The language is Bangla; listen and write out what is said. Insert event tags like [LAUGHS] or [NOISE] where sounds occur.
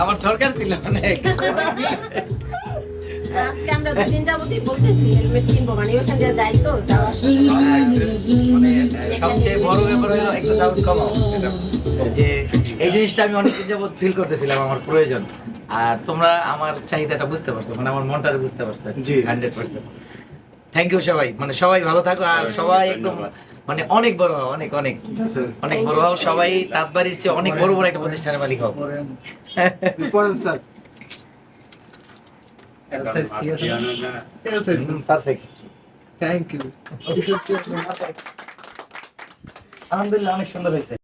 আমার দরকার ছিল অনেক। আজকে আমরা দুদিন যাবতই বলতেছি হেলমেট কিনবো মানে ওখান দিয়ে যাই তো যাওয়ার মানে সবচেয়ে বড় ব্যাপার হলো একটু সাউন্ড কমাও যে এই জিনিসটা আমি অনেক যাবত ফিল করতেছিলাম আমার প্রয়োজন। আর তোমরা আমার চাহিদাটা বুঝতে পারছ মানে আমার মনটা বুঝতে পারছ জি। হান্ড্রেড পার্সেন্ট থ্যাংক ইউ সবাই মানে সবাই ভালো থাকো আর সবাই একদম মানে অনেক বড় হও অনেক অনেক। অনেক বড়। হও সবাই তাঁতবাড়ির চেয়ে অনেক বড় বড় একটা প্রতিষ্ঠানের মালিক হও। ইউ [LAUGHS] আলহামদুলিল্লাহ অনেক সুন্দর হয়েছে।